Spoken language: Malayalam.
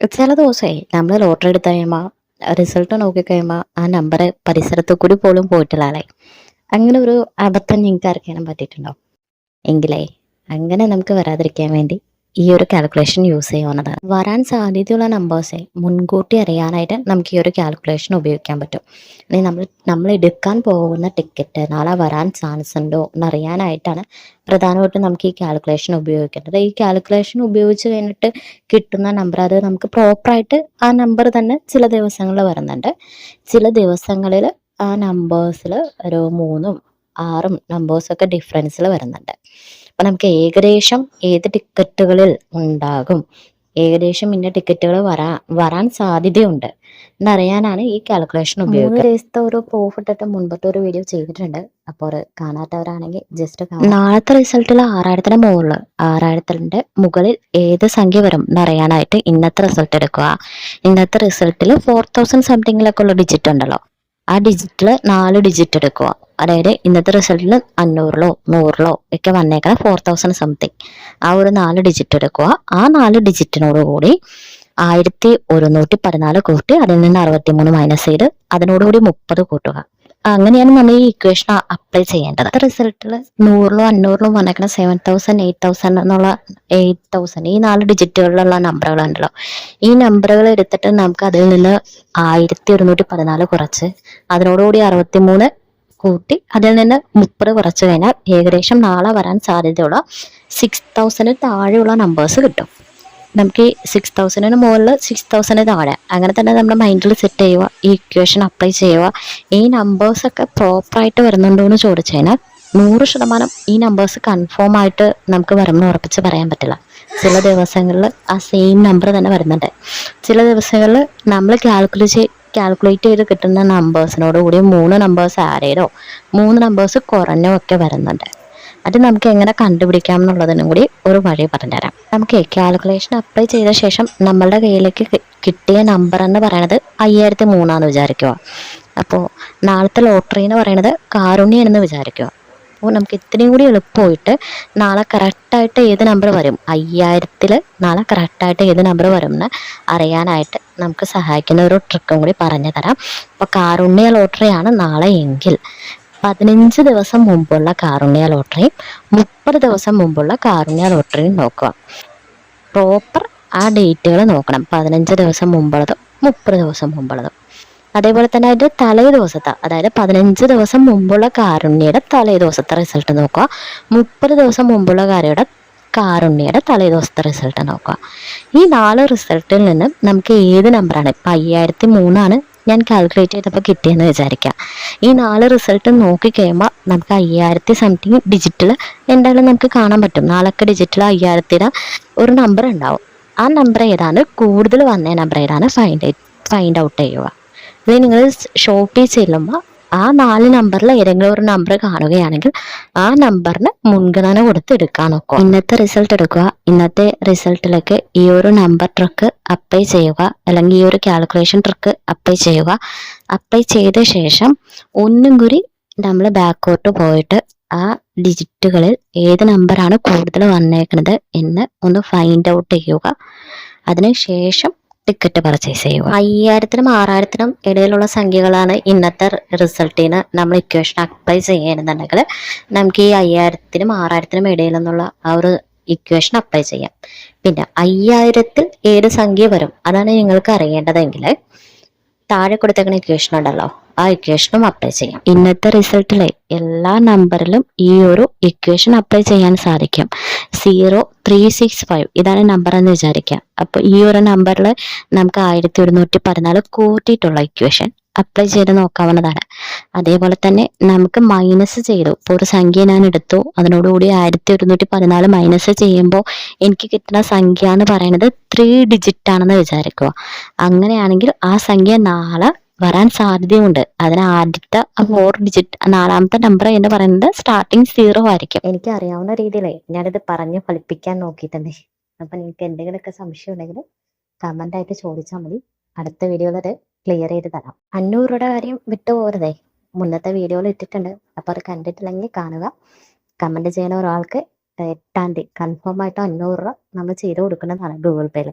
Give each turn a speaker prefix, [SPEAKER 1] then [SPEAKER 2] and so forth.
[SPEAKER 1] ചില ദിവസമേ നമ്മൾ ലോട്ടറി എടുത്ത് കഴിയുമ്പോൾ റിസൾട്ട് നോക്കി കഴിയുമ്പോൾ ആ നമ്പർ പരിസരത്ത് കൂടി പോലും ആളായി അങ്ങനെ ഒരു അബദ്ധം നിങ്ങൾക്ക് അറിയാനും പറ്റിയിട്ടുണ്ടോ? എങ്കിലേ അങ്ങനെ നമുക്ക് വരാതിരിക്കാൻ വേണ്ടി ഈ ഒരു കാൽക്കുലേഷൻ യൂസ് ചെയ്യാവുന്നതാണ് വരാൻ സാധ്യതയുള്ള നമ്പേഴ്സെ മുൻകൂട്ടി അറിയാനായിട്ട് നമുക്ക് ഈ ഒരു കാൽക്കുലേഷൻ ഉപയോഗിക്കാൻ പറ്റും. ഇനി നമ്മൾ നമ്മൾ എടുക്കാൻ പോകുന്ന ടിക്കറ്റ് നാളെ വരാൻ ചാൻസ് ഉണ്ടോ എന്നറിയാനായിട്ടാണ് പ്രധാനമായിട്ടും നമുക്ക് ഈ കാൽക്കുലേഷൻ ഉപയോഗിക്കേണ്ടത്. ഈ കാൽക്കുലേഷൻ ഉപയോഗിച്ച് കഴിഞ്ഞിട്ട് കിട്ടുന്ന നമ്പർ അത് നമുക്ക് പ്രോപ്പറായിട്ട് ആ നമ്പർ തന്നെ ചില ദിവസങ്ങളിൽ വരുന്നുണ്ട്. ചില ദിവസങ്ങളിൽ ആ നമ്പേഴ്സിൽ ഒരു മൂന്നും ആറും നമ്പേഴ്സൊക്കെ ഡിഫറൻസിൽ വരുന്നുണ്ട്. അപ്പം നമുക്ക് ഏകദേശം ഏത് ടിക്കറ്റുകളിൽ ഉണ്ടാകും? ഏകദേശം ഇന്ന ടിക്കറ്റുകൾ വരാ വരാൻ സാധ്യതയുണ്ട്. എന്നറിയാനാണ് ഈ കാൽക്കുലേഷൻ ഉപയോഗിക്കുന്നത് ദിവസത്തെ ഒരു പ്രൂഫ് ഇട്ടിട്ട് മുൻപത്തെ ഒരു വീഡിയോ ചെയ്തിട്ടുണ്ട്. അപ്പോൾ കാണാത്തവരാണെങ്കിൽ ജസ്റ്റ് നാളത്തെ റിസൾട്ടിൽ ആറായിരത്തിന് മുകളിൽ ആറായിരത്തിന്റെ മുകളിൽ ഏത് സംഖ്യ വരും? എന്നറിയാനായിട്ട് ഇന്നത്തെ റിസൾട്ട് എടുക്കുക. ഇന്നത്തെ റിസൾട്ടിൽ ഫോർ തൗസൻഡ് സംതിങ്ങിലൊക്കെ ഉള്ള ഡിജിറ്റ് ഉണ്ടല്ലോ. ആ ഡിജിറ്റിൽ നാല് ഡിജിറ്റ് എടുക്കുക. അതായത് ഇന്നത്തെ റിസൾട്ടിൽ അഞ്ഞൂറിലോ നൂറിലോ ഒക്കെ വന്നേക്കണ ഫോർ തൗസൻഡ് സംതിങ് ആ ഒരു നാല് ഡിജിറ്റ് എടുക്കുക. ആ നാല് ഡിജിറ്റിനോട് കൂടി ആയിരത്തി ഒരുന്നൂറ്റി പതിനാല് കൂട്ടി അതിൽ നിന്ന് അറുപത്തി മൂന്ന് മൈനസ് ചെയ്ത് അതിനോടുകൂടി മുപ്പത് കൂട്ടുക. അങ്ങനെയാണ് നമ്മൾ ഈ ഇക്വേഷൻ അപ്ലൈ ചെയ്യേണ്ടത്. റിസൾട്ടിൽ നൂറിലോ അഞ്ഞൂറിലോ വന്നേക്കണ സെവൻ തൗസൻഡ് എയ്റ്റ് തൗസൻഡ് എന്നുള്ള എയ്റ്റ് തൗസൻഡ് ഈ നാല് ഡിജിറ്റുകളിലുള്ള നമ്പറുകൾ ഉണ്ടല്ലോ. ഈ നമ്പറുകൾ എടുത്തിട്ട് നമുക്ക് അതിൽ നിന്ന് ആയിരത്തി ഒരുന്നൂറ്റി പതിനാല് കുറച്ച് അതിനോടുകൂടി അറുപത്തി മൂന്ന് കൂട്ടി അതിൽ നിന്ന് മുപ്പത് കുറച്ച് കഴിഞ്ഞാൽ ഏകദേശം നാളെ വരാൻ സാധ്യതയുള്ള സിക്സ് തൗസൻഡ് താഴെയുള്ള നമ്പേഴ്സ് കിട്ടും. നമുക്ക് ഈ സിക്സ് തൗസൻഡിന് മുകളിൽ സിക്സ് തൗസൻഡ് താഴെ. അങ്ങനെ തന്നെ നമ്മുടെ മൈൻഡിൽ സെറ്റ് ചെയ്യുക ഈ ഇക്വേഷൻ അപ്ലൈ ചെയ്യുക. ഈ നമ്പേഴ്സൊക്കെ പ്രോപ്പറായിട്ട് വരുന്നുണ്ടോ എന്ന് ചോദിച്ചു കഴിഞ്ഞാൽ നൂറ് ശതമാനം ഈ നമ്പേഴ്സ് കൺഫേം ആയിട്ട് നമുക്ക് വരുമെന്ന് ഉറപ്പിച്ച് പറയാൻ പറ്റില്ല. ചില ദിവസങ്ങളിൽ ആ സെയിം നമ്പർ തന്നെ വരുന്നുണ്ട്. ചില ദിവസങ്ങളിൽ നമ്മൾ കാൽക്കുലേറ്റ് കാൽക്കുലേറ്റ് ചെയ്ത് കിട്ടുന്ന നമ്പേഴ്സിനോട് കൂടി മൂന്ന് നമ്പേഴ്സ് ആഡ് ചെയ്തോ? മൂന്ന് നമ്പേഴ്സ് കുറഞ്ഞോ ഒക്കെ വരുന്നുണ്ട്. അത് നമുക്ക് എങ്ങനെ കണ്ടുപിടിക്കാം എന്നുള്ളതിനും കൂടി ഒരു വഴി പറഞ്ഞുതരാം. നമുക്ക് കാൽക്കുലേഷൻ അപ്ലൈ ചെയ്ത ശേഷം നമ്മളുടെ കയ്യിലേക്ക് കിട്ടിയ നമ്പർ എന്ന് പറയുന്നത് അയ്യായിരത്തി മൂന്നാന്ന് വിചാരിക്കുക അപ്പോൾ നാളത്തെ ലോട്ടറി എന്ന് പറയുന്നത് കാരുണ്യ എന്ന് വിചാരിക്കുക അപ്പോൾ നമുക്ക് ഇത്രയും കൂടി എളുപ്പമായിട്ട് നാളെ കറക്റ്റായിട്ട് ഏത് നമ്പർ വരും? അയ്യായിരത്തിൽ നാളെ കറക്റ്റായിട്ട് ഏത് നമ്പർ വരും എന്ന് അറിയാനായിട്ട് നമുക്ക് സഹായിക്കുന്ന ഒരു ട്രിക്കും കൂടി പറഞ്ഞു തരാം. അപ്പോൾ കാരുണ്യ ലോട്ടറിയാണ് നാളെ എങ്കിൽ പതിനഞ്ച് ദിവസം മുമ്പുള്ള കാരുണ്യ ലോട്ടറിയും മുപ്പത് ദിവസം മുമ്പുള്ള കാരുണ്യ ലോട്ടറിയും നോക്കുക. പ്രോപ്പർ ആ ഡേറ്റുകൾ നോക്കണം. പതിനഞ്ച് ദിവസം മുമ്പുള്ളതും മുപ്പത് ദിവസം മുമ്പുള്ളതും. അതേപോലെ തന്നെ അതിന്റെ തലേ ദിവസത്തെ അതായത് പതിനഞ്ച് ദിവസം മുമ്പുള്ള കാരുണ്യയുടെ തലേ ദിവസത്തെ റിസൾട്ട് നോക്കുക. മുപ്പത് ദിവസം മുമ്പുള്ള കാര്യയുടെ കാരുണ്യയുടെ തലേ ദിവസത്തെ റിസൾട്ട് നോക്കുക. ഈ നാല് റിസൾട്ടിൽ നിന്ന് നമുക്ക് ഏത് നമ്പറാണ് ഇപ്പം അയ്യായിരത്തി മൂന്നാണ് ഞാൻ കാൽക്കുലേറ്റ് ചെയ്തപ്പോൾ കിട്ടിയെന്ന് വിചാരിക്കാം ഈ നാല് റിസൾട്ട് നോക്കി കഴിയുമ്പോൾ നമുക്ക് അയ്യായിരത്തി സംതിങ് ഡിജിറ്റൽ എന്തായാലും നമുക്ക് കാണാൻ പറ്റും. നാലൊക്കെ ഡിജിറ്റൽ അയ്യായിരത്തിയുടെ ഒരു നമ്പർ ഉണ്ടാവും. ആ നമ്പർ ഏതാണ്? കൂടുതൽ വന്ന നമ്പർ ഏതാണ്? ഫൈൻഡ് ഫൈൻഡ് ഔട്ട് ചെയ്യുക. ഇത് നിങ്ങൾ ഷോപ്പിൽ ചെല്ലുമ്പോൾ ആ നാല് നമ്പറിൽ ഏതെങ്കിലും ഒരു നമ്പർ കാണുകയാണെങ്കിൽ ആ നമ്പറിന് മുൻഗണന കൊടുത്ത് എടുക്കാൻ നോക്കുക ഇന്നത്തെ റിസൾട്ട് എടുക്കുക. ഇന്നത്തെ റിസൾട്ടിലേക്ക് ഈ ഒരു നമ്പർ ട്രക്ക് അപ്ലൈ ചെയ്യുക. അല്ലെങ്കിൽ ഈ ഒരു കാൽക്കുലേഷൻ ട്രക്ക് അപ്ലൈ ചെയ്യുക. അപ്ലൈ ചെയ്ത ശേഷം ഒന്നും കൂടി നമ്മൾ ബാക്കോട്ട് പോയിട്ട് ആ ഡിജിറ്റുകളിൽ ഏത് നമ്പറാണ് കൂടുതൽ വന്നേക്കുന്നത് എന്ന് ഒന്ന് ഫൈൻഡ് ഔട്ട് ചെയ്യുക. അതിനുശേഷം ടിക്കറ്റ് പർച്ചേസ് ചെയ്യുക. അയ്യായിരത്തിനും ആറായിരത്തിനും ഇടയിലുള്ള സംഖ്യകളാണ് ഇന്നത്തെ റിസൾട്ടിന് നമ്മൾ ഇക്വേഷൻ അപ്ലൈ ചെയ്യുന്നുണ്ടെങ്കിൽ നമുക്ക് ഈ അയ്യായിരത്തിനും ആറായിരത്തിനും ഇടയിൽ നിന്നുള്ള ആ ഒരു ഇക്വേഷൻ അപ്ലൈ ചെയ്യാം. പിന്നെ അയ്യായിരത്തിൽ ഏത് സംഖ്യ വരും? അതാണ് നിങ്ങൾക്ക് അറിയേണ്ടതെങ്കിൽ താഴെ കൊടുത്തേക്കുന്ന ഇക്വേഷൻ ഉണ്ടല്ലോ. ആ ഇക്വേഷനും അപ്ലൈ ചെയ്യാം. ഇന്നത്തെ റിസൾട്ടിലെ എല്ലാ നമ്പറിലും ഈ ഒരു ഇക്വേഷൻ അപ്ലൈ ചെയ്യാൻ സാധിക്കും. സീറോ ത്രീ സിക്സ് ഫൈവ് ഇതാണ് നമ്പർ എന്ന് വിചാരിക്കാം. അപ്പോൾ ഈ ഒരു നമ്പറിൽ നമുക്ക് ആയിരത്തി ഒരുന്നൂറ്റി പതിനാല് കൂട്ടിയിട്ടുള്ള ഇക്വേഷൻ അപ്ലൈ ചെയ്ത് നോക്കാവുന്നതാണ്. അതേപോലെ തന്നെ നമുക്ക് മൈനസ് ചെയ്തു. ഇപ്പോൾ ഒരു സംഖ്യ ഞാൻ എടുത്തു. അതിനോടുകൂടി ആയിരത്തി ഒരുന്നൂറ്റി പതിനാല് മൈനസ് ചെയ്യുമ്പോൾ എനിക്ക് കിട്ടുന്ന സംഖ്യ എന്ന് പറയുന്നത് ത്രീ ഡിജിറ്റ് ആണെന്ന് വിചാരിക്കുക. അങ്ങനെയാണെങ്കിൽ ആ സംഖ്യ നാളെ വരാൻ സാധ്യതയുണ്ട്. അതിന് ആദ്യത്തെ ഫോർ ഡിജിറ്റ് നാലാമത്തെ നമ്പർ എന്ന് പറയുന്നത് സ്റ്റാർട്ടിങ് സീറോ ആയിരിക്കും. എനിക്ക് അറിയാവുന്ന രീതിയിലേ ഞാനിത് പറഞ്ഞ് ഫലിപ്പിക്കാൻ നോക്കിയിട്ടുണ്ട്. അപ്പൊ നിങ്ങൾക്ക് എന്തെങ്കിലുമൊക്കെ സംശയം ഉണ്ടെങ്കിൽ കമന്റ് ആയിട്ട് ചോദിച്ചാൽ മതി. അടുത്ത വീഡിയോയിൽ അത് ക്ലിയർ ചെയ്ത് തരാം. അഞ്ഞൂറ് രൂപയുടെ കാര്യം വിട്ടുപോകരുതേ മുന്നത്തെ വീഡിയോയിൽ ഇട്ടിട്ടുണ്ട്. അപ്പോൾ അത് കണ്ടിട്ടില്ലെങ്കിൽ കാണുക. കമന്റ് ചെയ്യുന്ന ഒരാൾക്ക് എട്ടാം തീയതി കൺഫേം ആയിട്ട് അഞ്ഞൂറ് രൂപ നമ്മൾ ചെയ്ത് കൊടുക്കുന്നതാണ് ഗൂഗിൾ പേയിൽ